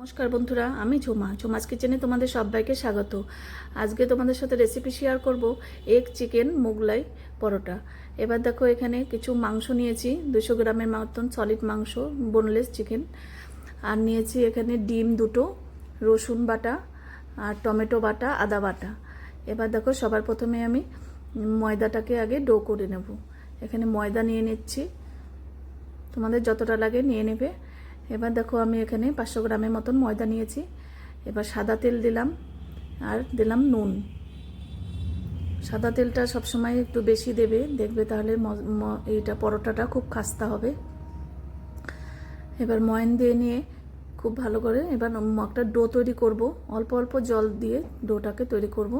নমস্কার বন্ধুরা, আমি ঝোমা। ঝোমাজ কিচেনে তোমাদের সবাইকে স্বাগত। আজকে তোমাদের সাথে রেসিপি শেয়ার করব এগ চিকেন মোগলাই, পরোটা। এবার দেখো এখানে কিছু মাংস নিয়েছি। দুশো গ্রামের মতন সলিড মাংস বোনলেস চিকেন আর নিয়েছি এখানে ডিম দুটো, রসুন বাটা আর টমেটো বাটা, আদা বাটা। এবার দেখো সবার প্রথমে আমি ময়দাটাকে আগে ডো করে নেব। এখানে ময়দা নিয়ে নিচ্ছি। তোমাদের যতটা লাগে নিয়ে নেবে। এবার দেখো আমি এখানে পাঁচশো গ্রামের মতন ময়দা নিয়েছি। এবার সাদা তেল দিলাম আর দিলাম নুন। সাদা তেলটা সবসময় একটু বেশি দেবে, দেখবে তাহলে এইটা পরোটাটা খুব খাস্তা হবে। এবার ময়ন দিয়ে নিয়ে খুব ভালো করে এবার একটা ডো তৈরি করব। অল্প অল্প জল দিয়ে ডোটাকে তৈরি করব।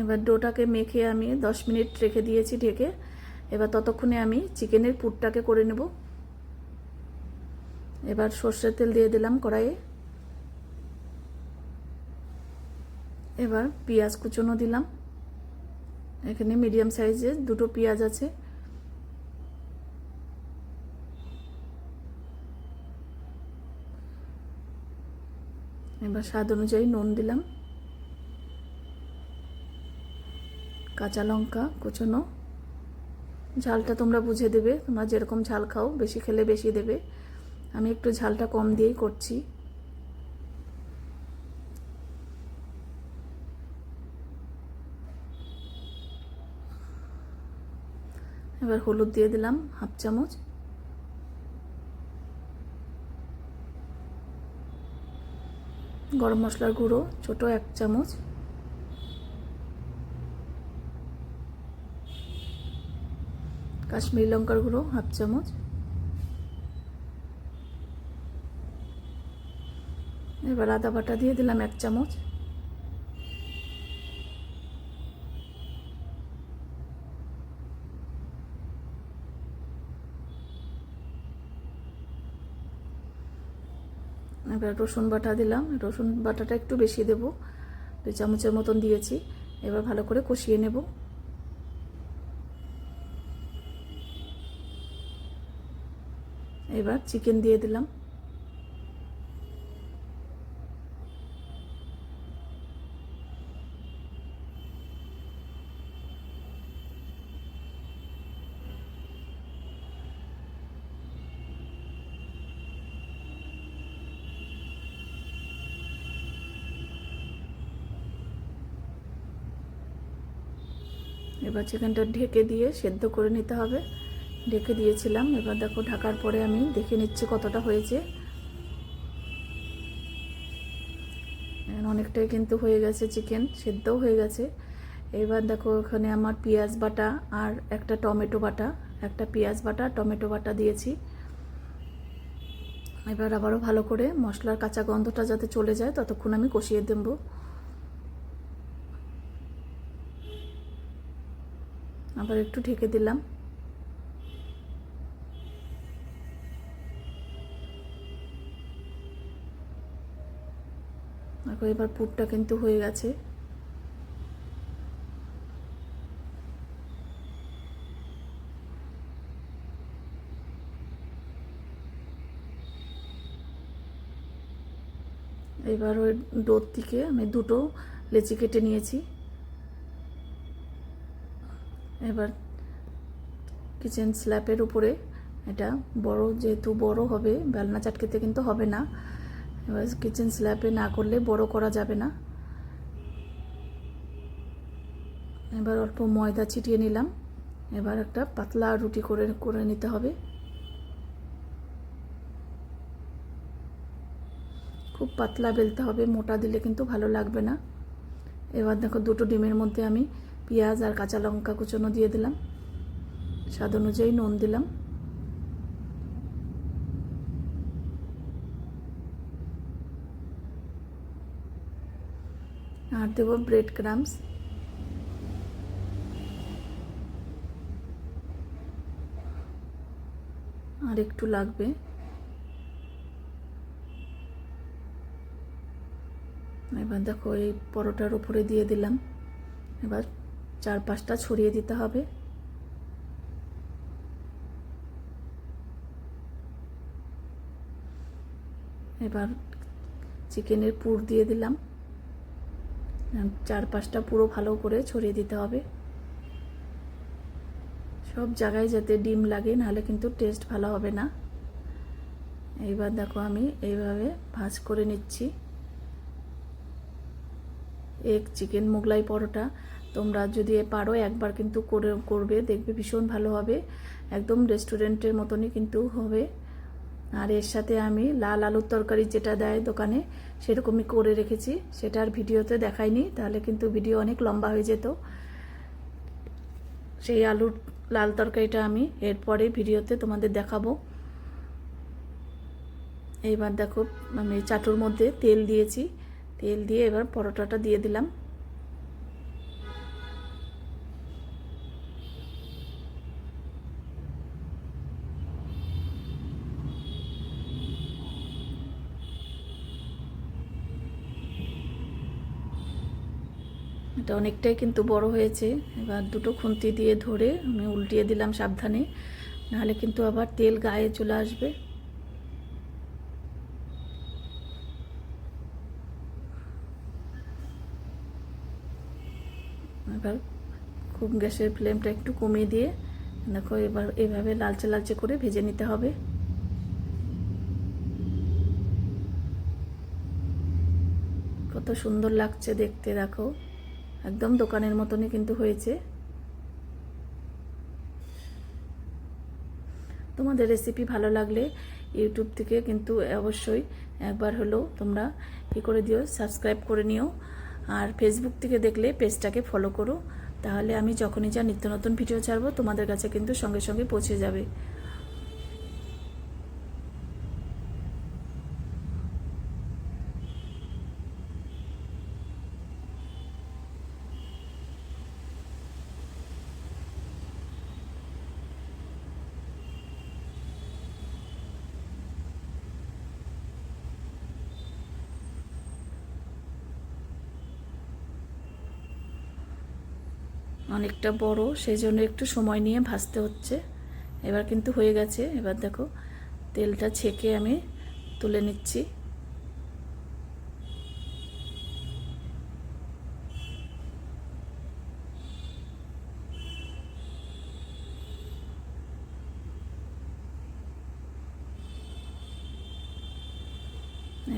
এবার ডোটাকে মেখে আমি দশ মিনিট রেখে দিয়েছি ঢেকে। এবার ততক্ষণে আমি চিকেনের পুরটাকে করে নেব। এবার সর্ষের তেল দিয়ে দিলাম কড়াইয়ে। এবার পেঁয়াজ কুচনো দিলাম। এখানে মিডিয়াম সাইজের দুটো পেঁয়াজ আছে। এবার স্বাদ অনুযায়ী নুন দিলাম। কাঁচা লঙ্কা কুচনো। ঝালটা তোমরা বুঝে দেবে, তোমরা যেরকম ঝাল খাও, বেশি খেলে বেশি দেবে। আমি একটু ঝালটা কম দিয়েই করছি। এবার হলুদ দিয়ে দিলাম হাফ চামচ। গরম মশলার গুঁড়ো, ছোট এক চামচ। কাশ্মীরি লঙ্কার গুঁড়ো, হাফ চামচ। এবার আদা বাটা দিয়ে দিলাম এক চামচ। এবার রসুন বাটা দিলাম। রসুন বাটাটা একটু বেশি দেব। দুই চামচের মতন দিয়েছি। এবার ভালো করে কষিয়ে নেব। এবার চিকেন দিয়ে দিলাম। এবার চিকেনটা ঢেকে দিয়ে সেদ্ধ করে নিতে হবে। ঢেকে দিয়েছিলাম। এবার দেখো ঢাকার পরে আমি দেখে নিচ্ছি কতটা হয়েছে। অনেকটাই কিন্তু হয়ে গেছে চিকেন, সেদ্ধও হয়ে গেছে। এবার দেখো ওখানে আমার পেঁয়াজ বাটা আর একটা টমেটো বাটা, একটা পেঁয়াজ বাটা, টমেটো বাটা দিয়েছি। এবার আবারও ভালো করে মশলার কাঁচা গন্ধটা যাতে চলে যায়, ততক্ষণ আমি কষিয়ে দেবো। আবার একটু ঢেকে দিলাম। দেখো এবার পুরটা কিন্তু হয়ে গেছে। এবার ওই ডোর থেকে আমি দুটো লেচি কেটে নিয়েছি। এবার কিচেন স্ল্যাপের উপরে, এটা বড়, যেহেতু বড় হবে, বেলনা চাটকেতে কিন্তু হবে না। এবার কিচেন স্ল্যাপে না করলে বড় করা যাবে না। এবার অল্প ময়দা ছিটিয়ে নিলাম। এবার একটা পাতলা রুটি করে করে নিতে হবে। খুব পাতলা বেলতে হবে, মোটা দিলে কিন্তু ভালো লাগবে না। এবার দেখো দুটো ডিমের মধ্যে আমি পেঁয়াজ আর কাঁচা লঙ্কা কুচনো দিয়ে দিলাম। স্বাদ অনুযায়ী নুন দিলাম। আর দেবো ব্রেড ক্রামস আর একটু লাগবে। এবার দেখো এই পরোটার উপরে দিয়ে দিলাম। এবার চার পাঁচটা ছড়িয়ে দিতে হবে। এবার চিকেনের পুর দিয়ে দিলাম। চার পাঁচটা পুরো ভালো করে ছড়িয়ে দিতে হবে। সব জায়গায় যাতে ডিম লাগে, নাহলে কিন্তু টেস্ট ভালো হবে না। এইবার দেখো আমি এইভাবে ভাজ করে নিচ্ছি। এক চিকেন মোগলাই পরোটা তোমরা যদি পারো একবার কিন্তু করে, করবে, দেখবে ভীষণ ভালো হবে। একদম রেস্টুরেন্টের মতনই কিন্তু হবে। আর এর সাথে আমি লাল আলুর তরকারি যেটা দেয় দোকানে, সেরকমই করে রেখেছি। সেটা আর ভিডিওতে দেখাইনি, তাহলে কিন্তু ভিডিও অনেক লম্বা হয়ে যেত। সেই আলুর লাল তরকারিটা আমি এরপরে ভিডিওতে তোমাদের দেখাবো। এইবার দেখো, আমি চাটুর মধ্যে তেল দিয়েছি। তেল দিয়ে এবার পরোটাটা দিয়ে দিলাম। এটা অনেকটাই কিন্তু বড় হয়েছে। এবার দুটো খুন্তি দিয়ে ধরে আমি উল্টিয়ে দিলাম সাবধানে, নাহলে কিন্তু আবার তেল গায়ে চলে আসবে। এবার খুব গ্যাসের ফ্লেমটা একটু কমিয়ে দিয়ে দেখো এবার এভাবে লালচে লালচে করে ভেজে নিতে হবে। কত সুন্দর লাগছে দেখতে, দেখো। একদম দোকানের মতনই কিন্তু হয়েছে। তোমাদের রেসিপি ভালো লাগলে ইউটিউব থেকে কিন্তু অবশ্যই একবার হলেও তোমরা কী করে দিও সাবস্ক্রাইব করে নিও। আর ফেসবুক থেকে দেখলে পেজটাকে ফলো করো। তাহলে আমি যখনই যা নিত্য নতুন ভিডিও ছাড়বো তোমাদের কাছে কিন্তু সঙ্গে সঙ্গে পৌঁছে যাবে। অনেকটা বড় সেই জন্য একটু সময় নিয়ে ভাজতে হচ্ছে। এবার কিন্তু হয়ে গেছে। এবার দেখো, তেলটা ছেঁকে আমি তুলে নিচ্ছি।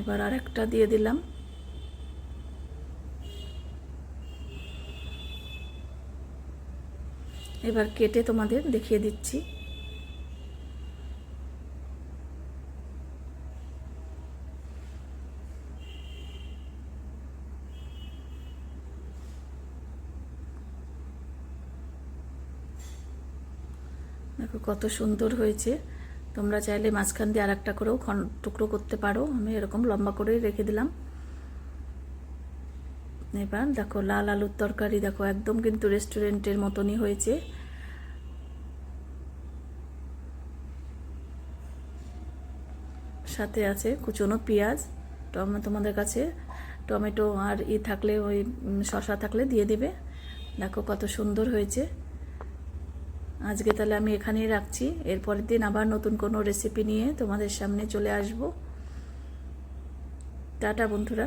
এবার আর একটা দিয়ে দিলাম। এবার কেটে তোমাদের দেখিয়ে দিচ্ছি। দেখো কত সুন্দর হয়েছে। তোমরা চাইলে মাঝখান দিয়ে আর একটা করেও টুকরো করতে পারো। আমি এরকম লম্বা করে রেখে দিলাম। এবার দেখো লাল আলুর তরকারি দেখো, একদম কিন্তু রেস্টুরেন্টের মতনই হয়েছে। সাথে আছে, কুচনো পেঁয়াজ তোমাদের কাছে টমেটো আর ই থাকলে ওই শশা থাকলে দিয়ে দিবে। দেখো কত সুন্দর হয়েছে। আজকে তাহলে আমি এখানেই রাখছি। এরপরের দিন আবার নতুন কোনো রেসিপি নিয়ে তোমাদের সামনে চলে আসব। টাটা বন্ধুরা।